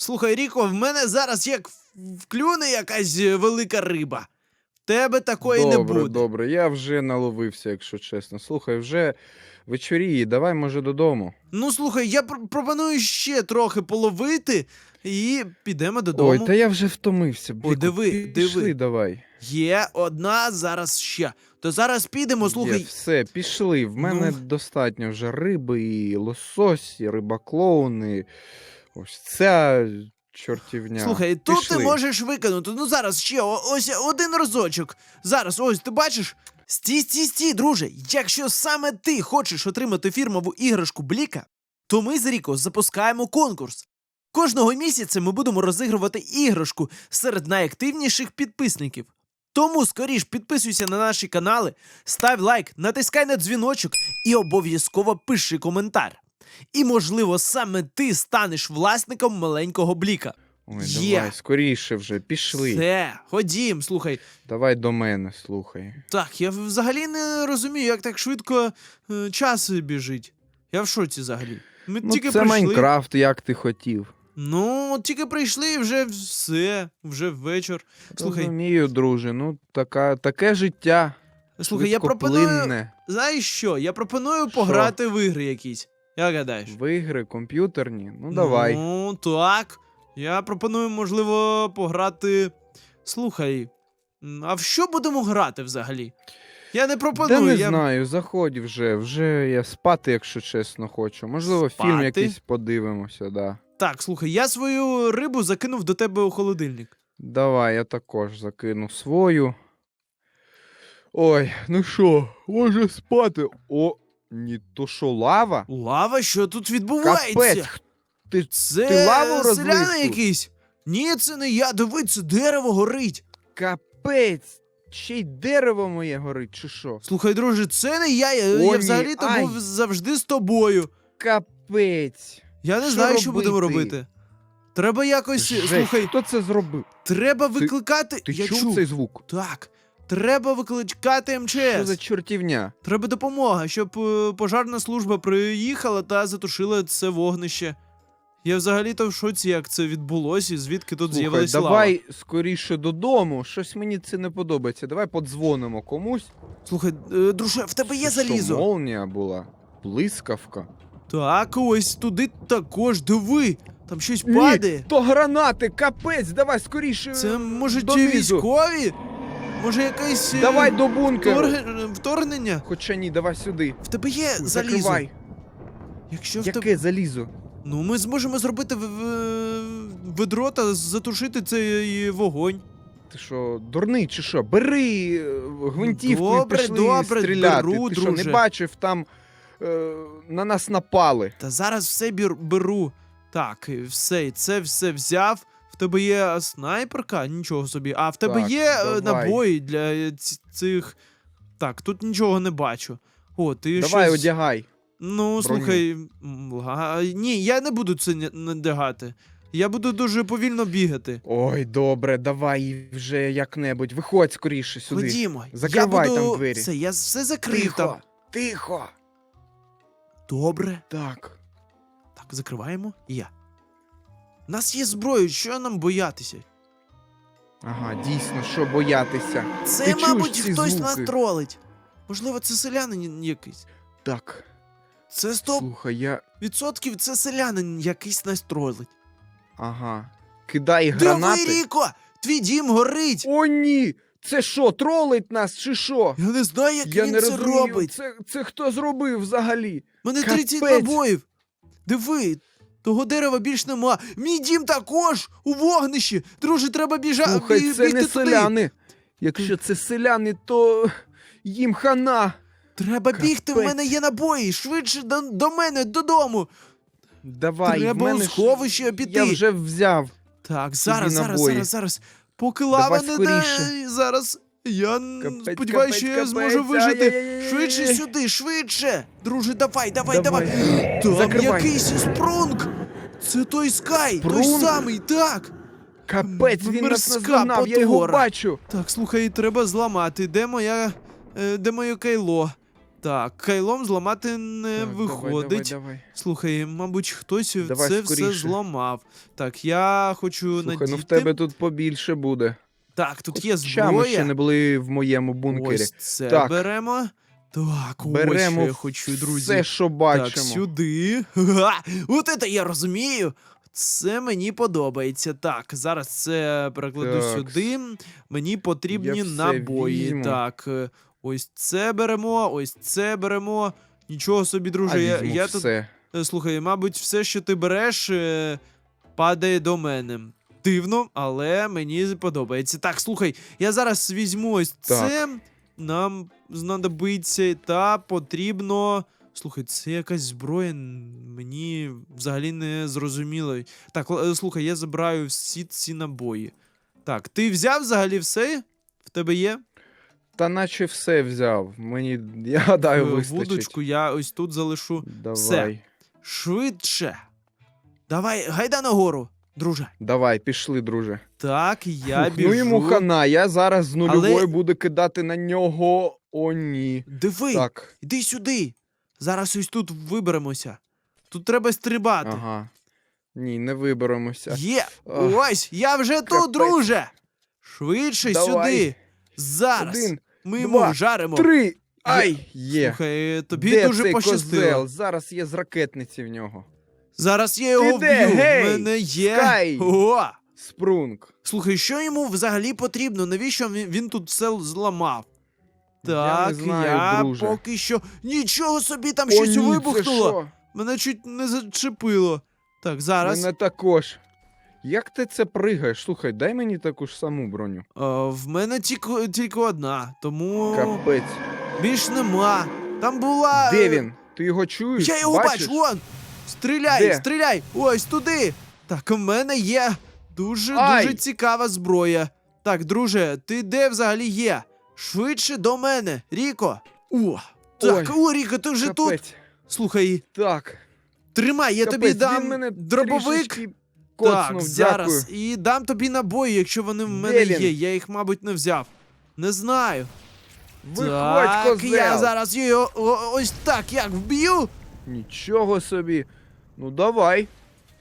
Слухай, Ріко, в мене зараз як вклюне якась е, велика риба. В тебе такої не добре, буде. добре. Я вже наловився, якщо чесно. Слухай, вже вечоріє, давай, може, додому. Ну слухай, я пр- пропоную ще трохи половити і підемо додому. Ой, та я вже втомився. Бліку, диви, пішли диви. давай. Є одна зараз ще. То зараз підемо, Є, слухай. все, пішли. В мене Ну. достатньо вже риби, і лосось, і рибаклоун, і ось ця чортівня. Слухай, тут Пішли. ти можеш викинути. Ну зараз ще о- ось один разочок. Зараз, ось ти бачиш. Стій, стій, стій, друже. Якщо саме ти хочеш отримати фірмову іграшку Бліка, то ми з Ріко запускаємо конкурс. Кожного місяця ми будемо розігрувати іграшку серед найактивніших підписників. Тому скоріш підписуйся на наші канали, став лайк, натискай на дзвіночок і обов'язково пиши коментар. І, можливо, саме ти станеш власником маленького бліка. Ой, Є. давай, скоріше вже, пішли. Все, ходім, слухай. Давай до мене, слухай. Так, я взагалі не розумію, як так швидко е, час біжить. Я в шоці взагалі. Ми Ну, тільки це прийшли. Майнкрафт, як ти хотів. Ну, от тільки прийшли і вже все, вже вечір. Слухай, Розумію, друже, ну така, таке життя. слухай, я пропоную. швидкоплинне. Знаєш що? Я пропоную пограти в ігри якісь. Як гадаєш? В ігри, комп'ютерні. Ну давай. Ну, так. Я пропоную, можливо, пограти. Слухай, а в що будемо грати взагалі? Я не пропоную. Та не я... знаю, заходь вже. Вже я спати, якщо чесно, хочу. Можливо, фільм якийсь подивимося, да. Так, слухай, я свою рибу закинув до тебе у холодильник. Давай, я також закину свою. Ой, ну що, може спати. О, ні, то що, лава? Лава, що тут відбувається? Капець, ти Це ти лаву розлив селяни якісь. Ні, це не я. Диви, це дерево горить. капець. Ще й дерево моє горить, чи що? Слухай, друже, це не я. Я, я взагалі-то був завжди з тобою. Капець. Я не Що знаю, що будемо робити? робити. Треба якось. Жесть, Слухай, хто це зробив? треба викликати. Ти я чув, чув. цей звук? Так. Треба викликати МЧС. Що за чортівня? Треба допомога, щоб е, пожарна служба приїхала та затушила це вогнище. Я взагалі-то в шоці, як це відбулося, і звідки тут Слухай, з'явилась лава. давай скоріше додому. Щось мені це не подобається. Давай подзвонимо комусь. Слухай, е, друже, в тебе є що, залізо? молнія була. Блискавка. Так, ось туди також диви. Там щось падає. То гранати, капець, давай скоріше. Це е, може ті донизу. військові? Може якесь е, Давай до бункеру. вторг- вторгнення? Хоча ні, давай сюди. В тебе є залізо. Закривай. Якщо в Яке тебе. залізо? Ну, ми зможемо зробити в- в- ведро та затушити цей вогонь. Ти що, дурний чи що? Бери е, гвинтівку Добре, і пішли добре, стріляти. беру, Ти що, друже. не бачив там е, на нас напали. Та зараз все бір- беру. Так, все, і це все взяв. Тебе є снайперка? Нічого собі. А в тебе Так, є е, давай. набої для е, цих. Так, тут нічого не бачу. О, ти Давай щось... одягай. Ну, слухай. м, Ні, я не буду це надягати. Я буду дуже повільно бігати. Ой, добре, давай вже як-небудь. Виходь скоріше сюди. Ходімо. Закривай я буду... там двері. Все, я все закрив там. Тихо, тихо. Добре. Так. Так, закриваємо. Я. У нас є зброя, що нам боятися? Ага, дійсно, що боятися. Це, Ти чуєш мабуть, ці хтось звуки? нас тролить. Можливо, це селянин якийсь. Так, Це 100% слухай, я. відсотків це селянин якийсь нас тролить. Ага. Кидай Диви, гранати. Ріко! Твій дім горить! О, ні! Це що, тролить нас чи що? Я не знаю, як я він не це розумію. робить. Це, це хто зробив взагалі? Мене Капець. 30 набоїв. Диви, того дерева більш нема. Мій дім також у вогнищі. Друже, треба біжати. Слухай, це не селяни. Якщо це селяни, то їм хана. Треба бігти, в мене є набої. Швидше до, до мене, додому. Давай, Треба в мене у ж- сховище піти. Я вже взяв. Так, зараз, зараз, набої. зараз, зараз. Поки лава не скоріше. дай. Зараз. Я Капець, сподіваюся, що я капець, зможу капець. вижити. Ай-яй-яй-яй-яй. Швидше сюди, швидше. Друже, давай, давай, давай. Давай. Там Закривай. якийсь спрунг. Це той Скай, той Спрунг? самий, так. Капець, він нас наздогнав, я його потвора. бачу. Так, слухай, треба зламати. Де моя. е, Де моє кайло? Так, кайлом зламати не Так, виходить. Давай, давай, давай. Слухай, мабуть, хтось Давай це все скоріше. зламав. Так, я хочу Слухай, надіти. ну в тебе тут побільше буде. Так, тут є Хоча ми зброя. ще не були в моєму бункері. Ось це Так. беремо. Так, Беремо ось що я хочу, друзі. все, що так, сюди. Ха! От це я розумію. Це мені подобається. Так, зараз це перекладу Так. сюди. Мені потрібні Я все набої. візьму. Так, е, ось це беремо, ось це беремо. Нічого собі, друже, а я, візьму я тут все. Е, Слухай, мабуть, все, що ти береш, е, падає до мене. Дивно, але мені подобається. Так, слухай, я зараз візьму ось це. Нам знадобиться та потрібно. Слухай, це якась зброя. Мені взагалі не зрозуміло. Так, е, слухай, я забираю всі ці набої. Так, ти взяв взагалі все? В тебе є? Та наче все взяв. Мені, я гадаю, вистачить. Вудочку я ось тут залишу. Давай. Все. Швидше. Давай, гайда нагору, друже. Давай, пішли, друже. Так, я Фух, біжу. ну йому хана, я зараз з нульової Але- буду кидати на нього. О, ні. Диви, Так. іди сюди. Зараз ось тут виберемося. Тут треба стрибати. Ага. Ні, не виберемося. Є! Ах, Ось, я вже тут, друже! Швидше Давай. сюди. Зараз. Один, Ми два, йому жаримо. три. Ай, є. Слухай, тобі Де дуже цей пощастило. козел? Зараз є з ракетниці в нього. Зараз я його де? вб'ю. Гей, В мене є. Скай! О! Спрунг. Слухай, що йому взагалі потрібно? Навіщо він, він тут все зламав? Я Так, не знаю, я друже. поки що. Нічого собі там О, щось ні, це вибухнуло. що? Мене чуть не зачепило. Так, зараз. Мене також. Як ти це пригаєш? Слухай, дай мені таку ж саму броню. Е, в мене тільки, тільки одна, тому Капець. більш нема. Там була. Де він? Ти його чуєш? Я його Бачиш? бачу, вон! Стріляй, Де? стріляй! Ось туди! Так, у мене є дуже Ай! дуже цікава зброя. Так, друже, ти де взагалі є? Швидше до мене, Ріко. О! Так, о, Ріко, ти вже тут. Капець. Слухай, Так. тримай, я тобі Капець, дам він мене дробовик. трішечки Так, зараз. дякую. І дам тобі набої, якщо вони в мене він? є. Я їх, мабуть, не взяв. Не знаю. Виходь, так, козел. я зараз його о- ось так як вб'ю. Нічого собі. Ну давай.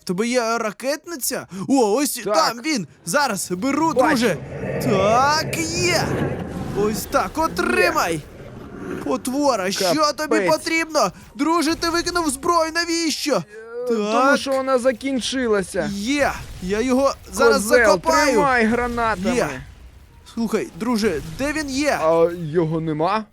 В тебе є ракетниця? О, ось Так. там він. Зараз беру, Бачу. друже. Так, є. Ось так, отримай. Потвора, що тобі потрібно? Друже, ти викинув зброю, навіщо? Е, Тому що вона закінчилася. Є. Я його зараз Козел, закопаю. тримай гранатами. Є. Слухай, друже, де він є? А його нема?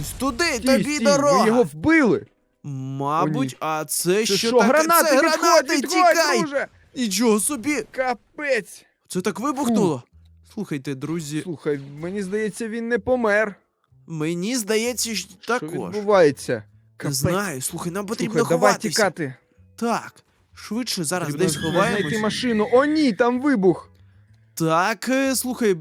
Ось туди, Стій, тобі стій, дорога. Ви його вбили. Мабуть, а це, Це що що, таке? гранати? це Відходь, гранати, відходь, тікай! друже! Нічого собі! Капець. Це так вибухнуло. Слухайте, друзі, Слухай, мені здається, він не помер. мені здається, що Що також. відбувається? Не Капець. знаю, слухай, нам потрібно Слухай, давай тікати. Так, швидше зараз Потрібно десь ховаємось. знайти машину. О, ні, там вибух. Так, е, слухай,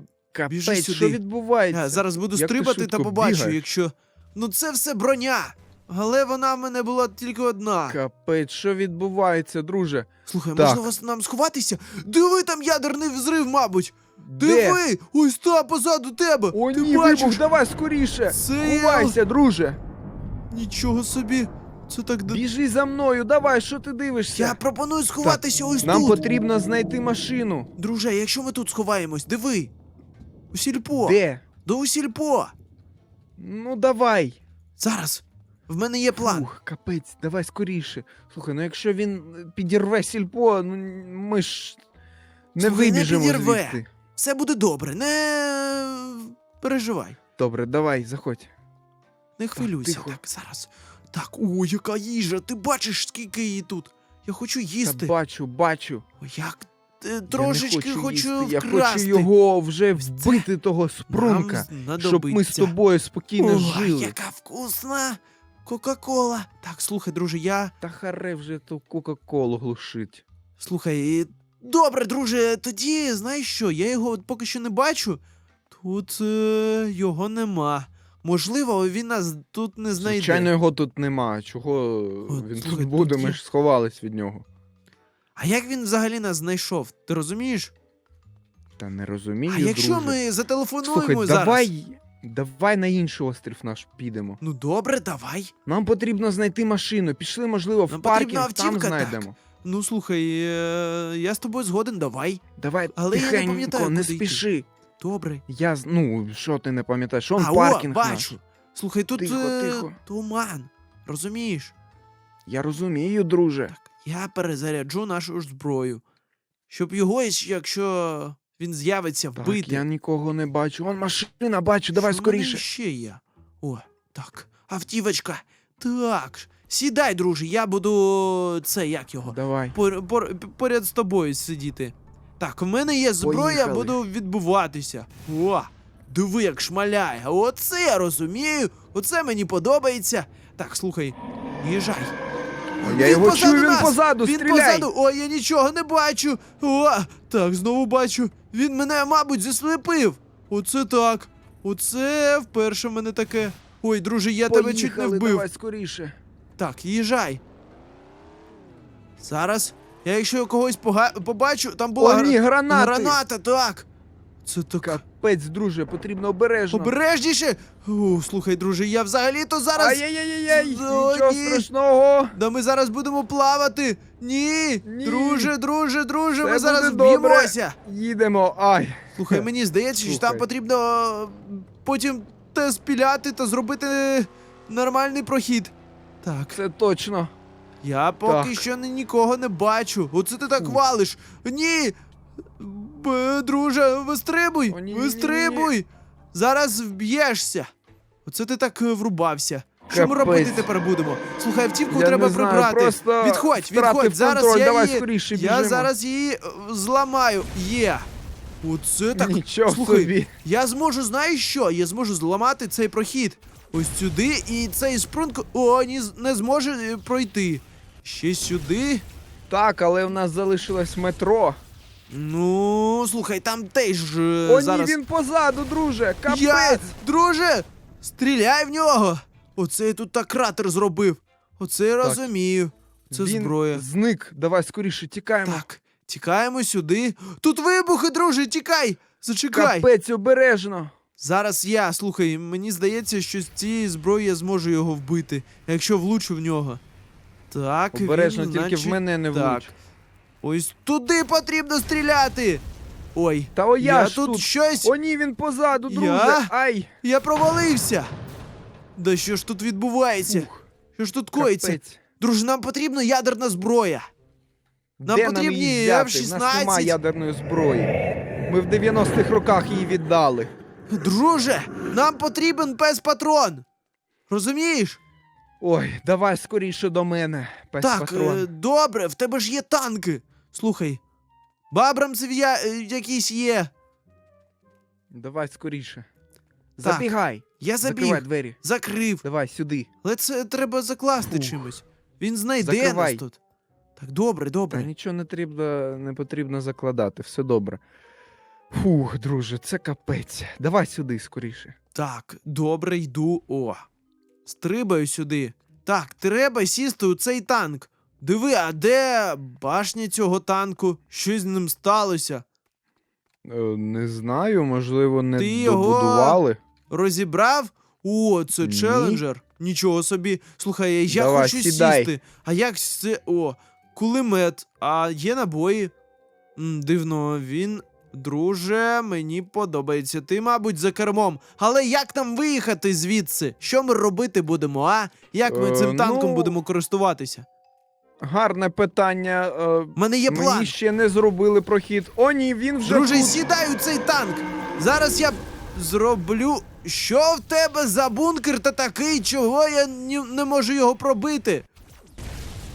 Біжи сюди. що відбувається? я зараз буду Як стрибати та побачу, бігаєш. якщо. Ну це все броня. Але вона в мене була тільки одна. Капець, що відбувається, друже? Слухай, Так. можливо нам сховатися? Диви там ядерний взрив, мабуть. Де? Диви! Ось там позаду тебе! О, Ти ні, бачиш? вибух, давай скоріше. Це я- Ховайся, друже. Нічого собі. Це так д- Біжи за мною, давай, що ти дивишся? Я пропоную сховатися ось Нам тут. потрібно знайти машину. Друже, якщо ми тут сховаємось, диви. У сільпо. Де? До у сільпо. Ну давай. Зараз. В мене є план. Ух, капець, давай скоріше. Слухай, ну якщо він е, підірве сільпо, ну ми ж не Слухай, не підірве. звідти. Все буде добре. Не переживай. Добре, давай, заходь. Не хвилюйся. тихо. Так, зараз. Так, о, яка їжа. Ти бачиш, скільки її тут. Я хочу Та їсти. бачу, бачу. О, Як е, Я трошечки не хочу, хочу їсти. вкрасти. Я хочу його вже вбити, того спрунка, щоб ми з знадобиться. тобою спокійно О, жили. яка вкусна Кока-кола. Так, слухай, друже, я. Та харе вже ту Кока-Колу глушить. Слухай, добре, друже, тоді знаєш що, я його поки що не бачу. Тут е, його нема. Можливо, він нас тут не знайде. Звичайно, його тут нема. Чого От, він слухай, тут буде? тут Ми ж сховались від нього. А як він взагалі нас знайшов? Ти розумієш? Та не розумію. а якщо друже. ми зателефонуємо Слухай, зараз? давай. Давай на інший острів наш підемо. Ну добре, давай. Нам потрібно знайти машину. Пішли, можливо, в Нам потрібна паркінг, там автівка, знайдемо. Ну слухай, е, я з тобою згоден, давай. Давай Але я не тихенько, пам'ятаю, не куди йти. спіши. Добре. Я з- ну, що ти не пам'ятаєш? Он а, паркінг о, наш. Слухай, тут Тихо, е, тихо. туман. Розумієш? Я розумію, друже. Так, я перезаряджу нашу ж зброю. Щоб його, якщо він з'явиться, Так, я нікого не бачу. Вон машина, бачу, давай Що скоріше. ще є? О, так. Автівочка. Так. Сідай, друже, я буду. це як його? Давай. Пор, пор, поряд з тобою сидіти. Так, в мене є зброя, Поїхали. буду відбуватися. О, диви, як шмаляє. Оце я розумію. Оце мені подобається. Так, слухай, їжджай. Я Він його позаду чую, він нас! позаду, Він стріляй. позаду. Ой, я нічого не бачу. О, так, знову бачу. Він мене, мабуть, заслепив. Оце так. Оце вперше в мене таке. Ой, друже, я тебе чуть не вбив. Давай скоріше. Так, їжджай. Зараз. Я якщо когось пога- побачу, там була О, ні, гра- гранати. граната, так. Це так. Капець, друже, потрібно обережно. Обережніше. О, слухай, друже, я взагалі-то зараз. Ай-яй-яй-яй, нічого ні. страшного. Да ми зараз будемо плавати. Ні. Ні. Друже, друже, друже, Все ми зараз вб'ємося. Їдемо. Ай. Слухай, мені здається, що там потрібно е, потім те спіляти та зробити нормальний прохід. Так. Це точно. Я поки Так. що нікого не бачу. Оце ти так Фу. валиш. Ні. Друже, вистрибуй! О, ні, ні, ні, вистрибуй! Зараз вб'єшся. Оце ти так е, врубався. Що ми робити тепер будемо? Слухай, автівку Я треба не знаю, прибрати. просто Відходь, відходь. Зараз контроль. я Давай її. скоріше я зараз її е, зламаю. Є. Оце так. Нічого Слухай, собі. я зможу, знаєш що? Я зможу зламати цей прохід. Ось сюди, і цей спрунг. О, ні, не зможе е, пройти. Ще сюди. Так, але в нас залишилось метро. Ну, слухай, там теж е, О, зараз. ні, він позаду, друже. Капець. Я, друже, стріляй в нього. Оце я тут так кратер зробив. Оце я Так. розумію. Це він зброя. зник. Давай скоріше тікаємо. Так, тікаємо сюди. Тут вибухи, друже, тікай! Зачекай. Капець, обережно. Зараз я, слухай, мені здається, що з цієї зброї я зможу його вбити, якщо влучу в нього. Так, Обережно, він, тільки наче... в мене не Так. Ось туди потрібно стріляти. Ой, Та о я, я ж тут, тут. щось. О, ні, він позаду, друже. Я? Ай. Я провалився. Да що ж тут відбувається? Ух, Що ж тут коїться? Друже, нам потрібна ядерна зброя. Нам Де потрібні нам її взяти? В нас F-16. немає ядерної зброї. Ми в 90-х роках її віддали. Друже, нам потрібен пес-патрон. Розумієш? Ой, давай скоріше до мене, пес так, патрон. е, добре, в тебе ж є танки. Слухай, бабрамців я, е, якісь є. Давай скоріше. Так, Забігай. Я забіг, Закривай двері. закрив. Давай сюди. Але це треба закласти Фух. чимось. Він знайде Закривай. нас тут. Так, добре, Та добре. нічого не треба, не потрібно закладати, все добре. Фух, друже, це капець. Давай сюди скоріше. Так, добре, йду. О. Стрибаю сюди. Так, треба сісти у цей танк. Диви, а де башня цього танку? Щось з ним сталося. Е, не знаю, можливо, не Ти його- добудували. Розібрав? О, це Ні. челенджер. Нічого собі. Слухай, я Давай, хочу сідай. сісти. А як це. О, кулемет. А є набої. М, дивно, він. Друже, мені подобається. Ти, мабуть, за кермом. Але як нам виїхати звідси? Що ми робити будемо, а? Як ми Е, цим танком ну, будемо користуватися? Гарне питання. Е, У мене є план. Мені ще не зробили прохід. О, ні, він вже. Друже, тут. сідай у цей танк. Зараз я зроблю. Що в тебе за бункер та такий, чого я не можу його пробити?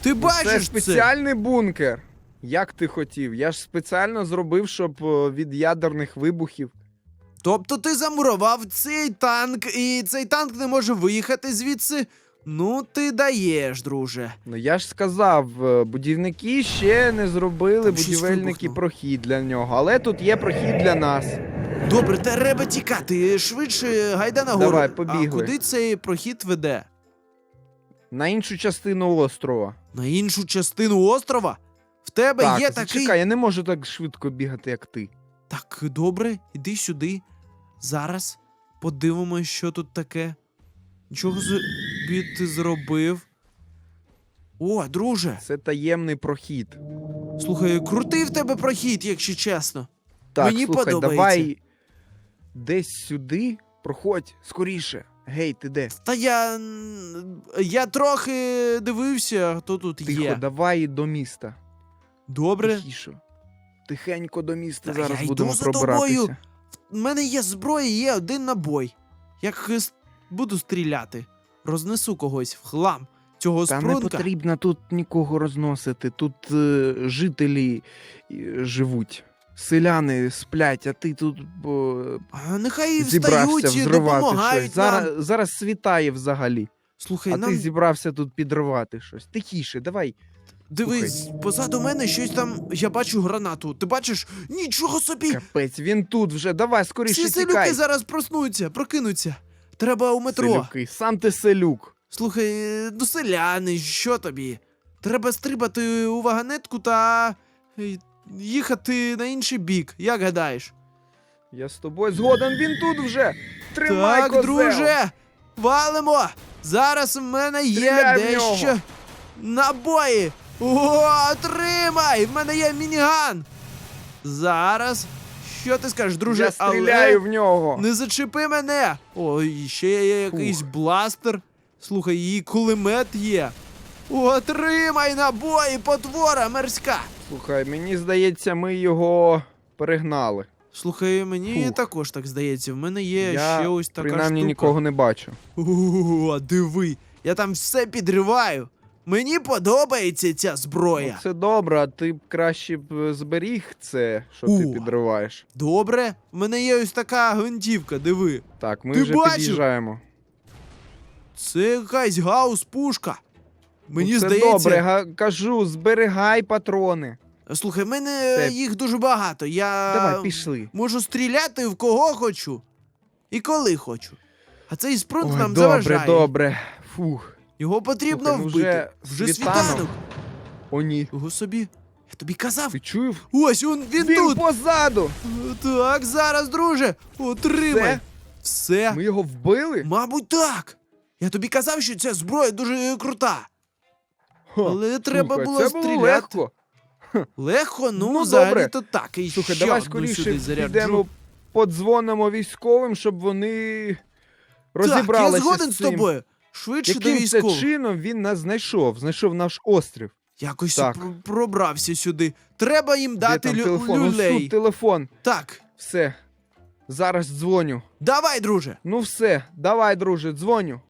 Ти Це бачиш це? спеціальний бункер. Як ти хотів? Я ж спеціально зробив, щоб е, від ядерних вибухів. Тобто ти замурував цей танк, і цей танк не може виїхати звідси? Ну, ти даєш, друже. Ну я ж сказав, е, будівники ще не зробили Там щось будівельники вибухнуло. прохід для нього, але тут є прохід для нас. Добре, треба тікати. Швидше гайда нагору. Давай, А куди цей прохід веде? На іншу частину острова. На іншу частину острова? В тебе так, є зачекай, такий. я не можу так швидко бігати, як ти. Так, добре, іди сюди. Зараз Подивимось, що тут таке. Нічого собі ти зробив. О, друже, Це таємний прохід. слухай, крутий в тебе прохід, якщо чесно. Так, Мені слухай, подобається. давай десь сюди. Проходь скоріше. Гей, ти де? Та я. Я трохи дивився, хто тут Тихо, є. давай до міста. Добре. Тихіше. Тихенько до міста Та зараз я йду будемо за тобою. У мене є зброя, є один набой. Як буду стріляти, рознесу когось в хлам цього Та не потрібно тут нікого розносити. Тут е, жителі е, живуть. Селяни сплять, а ти тут е, А нехай зібрався встають і взривати допомагають нам. Зараз, зараз світає взагалі. Слухай, а нам ти зібрався тут підривати щось. Тихіше, давай. дивись, позаду мене щось там. Я бачу гранату. Ти бачиш? Нічого собі! Капець, він тут вже. Давай скоріше Всі селюки тікай. зараз проснуться, прокинуться. Треба у метро. Селюки, сам ти селюк. Слухай, ну селяни, що тобі? Треба стрибати у вагонетку та е, їхати на інший бік, як гадаєш? Я з тобою згоден, він тут вже. Тримай, так, козел. друже, валимо! Зараз в мене є Стріляй в дещо. нього. Набої! О, тримай! В мене є мініган! Зараз. Що ти скажеш, друже? Я стріляю в нього. Не зачепи мене! Ой, ще є якийсь Фух. бластер. Слухай, і кулемет є. О, тримай набої, потвора морська! Слухай, мені здається, ми його перегнали. Слухай, мені Фух. також так здається. В мене є Я ще ось така принаймні штука. нікого не бачу. О, диви, я там все підриваю. Мені подобається ця Ну, зброя. це добре, а ти б краще б е, зберіг це, що ти підриваєш. Добре, в мене є ось така гвинтівка, диви. Так, ми Ти вже бачив? під'їжджаємо. Це якась гаус пушка. Мені Ну, це здається. добре, га- кажу, зберігай патрони. Слухай, в мене Все. їх дуже багато. Я Давай, пішли. можу стріляти в кого хочу і коли хочу. А цей спрунт Ой, нам добре, заважає. добре. Фух. Його потрібно Слухай, ну вбити. вже світанок. світанок. О, ні. Його собі. Я тобі казав. Ти чув? Ось він, він, Він тут. позаду! Так, зараз, друже. Отримай. Все? Все. Ми його вбили? Мабуть, так. Я тобі казав, що ця зброя дуже е, крута. Ха, Але треба слухай, було це стріляти. легко. Легко, ну, Ну, взагалі добре. то так. І Слухай, ще давай одну скоріше сюди заряджу. підемо, подзвонимо військовим, щоб вони Так, розібралися я згоден з цим. тобою. Швидше до Яким це військових. чином він нас знайшов? Знайшов наш острів. Якось Так. пр- пробрався сюди. Треба їм Де дати там лю- телефон? Ось люлей. тут телефон. Так, Все. Зараз дзвоню. давай, друже. Ну все, давай, друже, дзвоню.